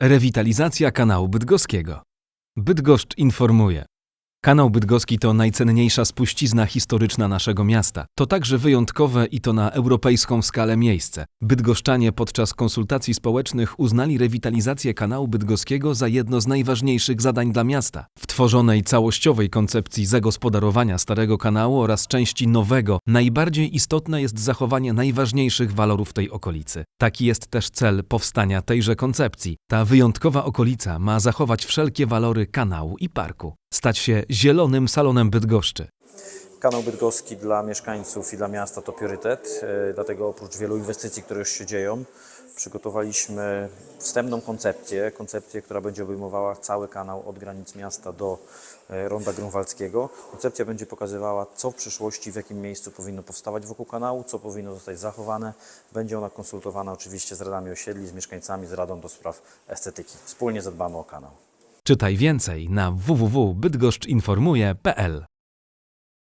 Rewitalizacja kanału bydgoskiego. Bydgoszcz informuje. Kanał Bydgoski to najcenniejsza spuścizna historyczna naszego miasta. To także wyjątkowe i to na europejską skalę miejsce. Bydgoszczanie podczas konsultacji społecznych uznali rewitalizację kanału bydgoskiego za jedno z najważniejszych zadań dla miasta. W tworzonej całościowej koncepcji zagospodarowania starego kanału oraz części nowego najbardziej istotne jest zachowanie najważniejszych walorów tej okolicy. Taki jest też cel powstania tejże koncepcji. Ta wyjątkowa okolica ma zachować wszelkie walory kanału i parku, stać się zielonym salonem Bydgoszczy. Kanał Bydgoski dla mieszkańców i dla miasta to priorytet, e, dlatego oprócz wielu inwestycji, które już się dzieją, przygotowaliśmy wstępną koncepcję, koncepcję, która będzie obejmowała cały kanał od granic miasta do e, Ronda Grunwaldzkiego. Koncepcja będzie pokazywała, co w przyszłości, w jakim miejscu powinno powstawać wokół kanału, co powinno zostać zachowane. Będzie ona konsultowana oczywiście z radami osiedli, z mieszkańcami, z Radą do Spraw Estetyki. Wspólnie zadbamy o kanał. Czytaj więcej na www.bydgoszczynformuje.pl